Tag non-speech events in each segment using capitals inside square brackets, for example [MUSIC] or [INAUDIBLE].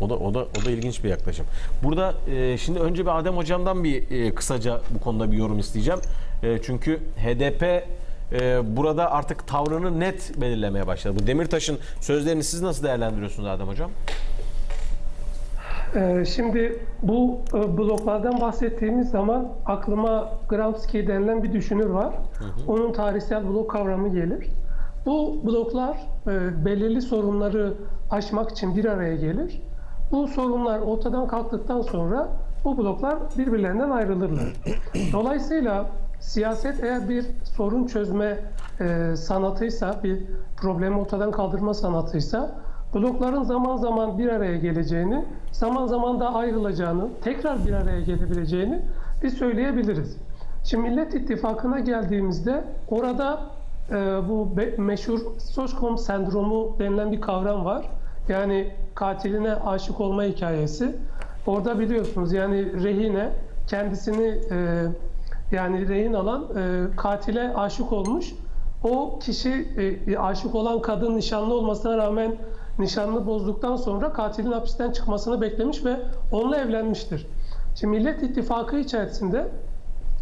O da o da o da ilginç bir yaklaşım. Burada e, şimdi önce bir Adem hocamdan bir e, kısaca bu konuda bir yorum isteyeceğim. E, çünkü HDP e, burada artık tavrını net belirlemeye başladı. Bu Demirtaş'ın sözlerini siz nasıl değerlendiriyorsunuz Adem hocam? Ee, Şimdi bu e, bloklardan bahsettiğimiz zaman aklıma Gramsci denilen bir düşünür var. Onun tarihsel blok kavramı gelir. Bu bloklar e, belirli sorunları aşmak için bir araya gelir. Bu sorunlar ortadan kalktıktan sonra bu bloklar birbirlerinden ayrılırlar. Dolayısıyla siyaset eğer bir sorun çözme e, sanatıysa, bir problemi ortadan kaldırma sanatıysa blokların zaman zaman bir araya geleceğini, zaman zaman da ayrılacağını, tekrar bir araya gelebileceğini biz söyleyebiliriz. Şimdi Millet İttifakı'na geldiğimizde orada e, bu meşhur Stockholm sendromu denilen bir kavram var. Yani katiline aşık olma hikayesi. Orada biliyorsunuz yani rehine kendisini e, yani rehin alan e, katile aşık olmuş. O kişi e, aşık olan kadın nişanlı olmasına rağmen nişanlı bozduktan sonra katilin hapisten çıkmasını beklemiş ve onunla evlenmiştir. Şimdi Millet İttifakı içerisinde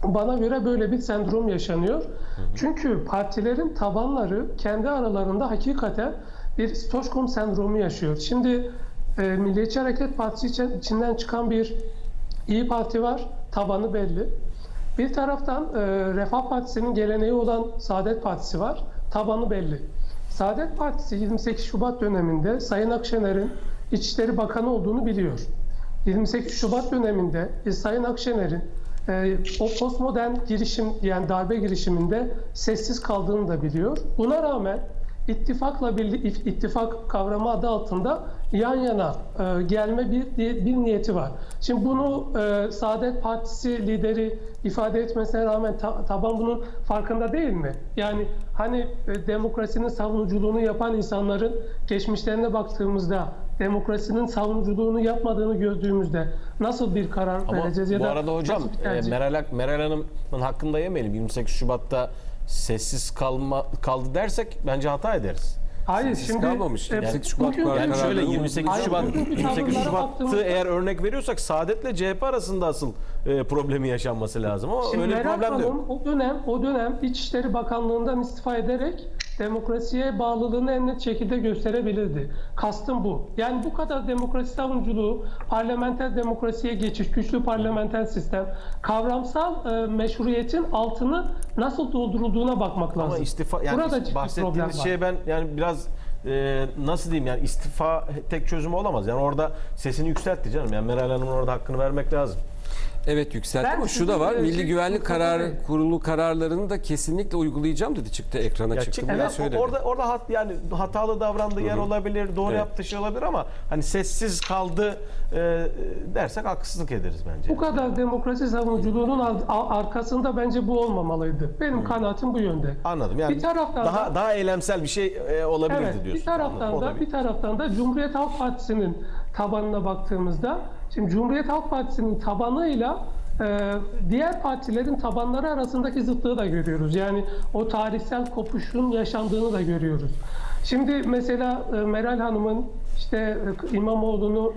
bana göre böyle bir sendrom yaşanıyor. Çünkü partilerin tabanları kendi aralarında hakikaten bir Stockholm sendromu yaşıyor. Şimdi e, Milliyetçi Hareket Partisi için- içinden çıkan bir İyi Parti var, tabanı belli. Bir taraftan e, Refah Partisi'nin geleneği olan Saadet Partisi var, tabanı belli. Saadet Partisi 28 Şubat döneminde Sayın Akşener'in İçişleri Bakanı olduğunu biliyor. 28 Şubat döneminde e, Sayın Akşener'in e, o postmodern girişim yani darbe girişiminde sessiz kaldığını da biliyor. Buna rağmen ittifakla birlikte ittifak kavramı adı altında yan yana e, gelme bir bir niyeti var. Şimdi bunu e, Saadet Partisi lideri ifade etmesine rağmen ta- taban bunun farkında değil mi? Yani hani e, demokrasinin savunuculuğunu yapan insanların geçmişlerine baktığımızda demokrasinin savunuculuğunu yapmadığını gördüğümüzde nasıl bir karar Ama vereceğiz ya bu da arada hocam e? Meral, Meral Hanım'ın hakkında yemeyelim. 28 Şubat'ta sessiz kalma kaldı dersek bence hata ederiz. Hayır Siz şimdi kalmamış. e, 28 Şubat bugün- var. Yani şöyle oldu. 28 Hayır, Şubat bugünkü 28 tavırlara Şubat'ı baktığımızda- eğer örnek veriyorsak Saadet'le CHP arasında asıl e, problemi yaşanması lazım ama Şimdi öyle bir Meral problem de yok. Hanım o dönem o dönem İçişleri Bakanlığı'ndan istifa ederek demokrasiye bağlılığını en net şekilde gösterebilirdi. Kastım bu. Yani bu kadar demokrasi savunuculuğu, parlamenter demokrasiye geçiş, güçlü parlamenter sistem, kavramsal e, meşruiyetin altını nasıl doldurulduğuna bakmak lazım. Ama istifa yani Burada ciddi bahsettiğiniz var. şey ben yani biraz e, nasıl diyeyim yani istifa tek çözüm olamaz. Yani orada sesini yükseltti canım. Yani Meral Hanım'ın orada hakkını vermek lazım. Evet yükseltti Ben ama şu da var. sizin, e, Milli Güvenlik Bey. Kurulu kararlarını da kesinlikle uygulayacağım dedi çıktı ekrana Ya çıktı. çık- Bunu evet, söyledi. orada orada hat, yani hatalı davrandığı yer olabilir, doğru Evet. yaptığı şey olabilir ama hani sessiz kaldı e, dersek haksızlık ederiz bence. Bu kadar demokrasi savunuculuğunun ar- ar- arkasında bence bu olmamalıydı. Benim kanaatim bu yönde. Anladım. Yani Bir taraftan daha da- daha eylemsel bir şey e, olabilirdi Evet, diyorsun. bir taraftan da bir- bir taraftan da Cumhuriyet Halk Partisi'nin tabanına baktığımızda şimdi Cumhuriyet Halk Partisi'nin tabanıyla e, diğer partilerin tabanları arasındaki zıtlığı da görüyoruz. Yani o tarihsel kopuşun yaşandığını da görüyoruz. Şimdi mesela e, Meral Hanım'ın işte e, İmamoğlu'nu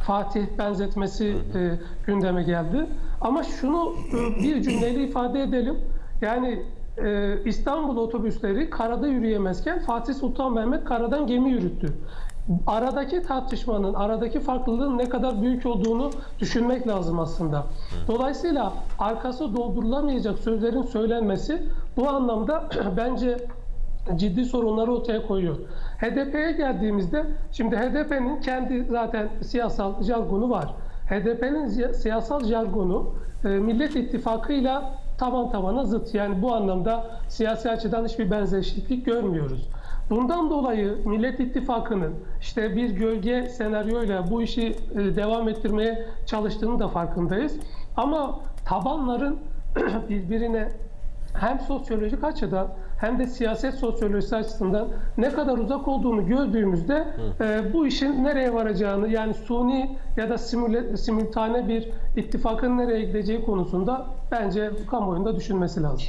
Fatih benzetmesi e, gündeme geldi. Ama şunu e, bir cümleyle ifade edelim. Yani e, İstanbul otobüsleri karada yürüyemezken Fatih Sultan Mehmet karadan gemi yürüttü. Aradaki tartışmanın, aradaki farklılığın ne kadar büyük olduğunu düşünmek lazım aslında. Dolayısıyla arkası doldurulamayacak sözlerin söylenmesi bu anlamda [CLEARS THROAT] bence ciddi sorunları ortaya koyuyor. HDP'ye geldiğimizde şimdi HDP'nin kendi zaten siyasal jargonu var. HDP'nin siyasal jargonu e, Millet İttifakı'yla taban tabana zıt. Yani bu anlamda siyasi açıdan hiçbir benzeşiklik görmüyoruz. Bundan dolayı Millet İttifakı'nın işte bir gölge senaryoyla bu işi e, devam ettirmeye çalıştığını da farkındayız. Ama tabanların [CLEARS THROAT] birbirine hem sosyolojik açıdan hem de siyaset sosyolojisi açısından ne kadar uzak olduğunu gördüğümüzde e, bu işin nereye varacağını yani suni ya da simüle, simültane bir ittifakın nereye gideceği konusunda bence kamuoyunda düşünmesi lazım.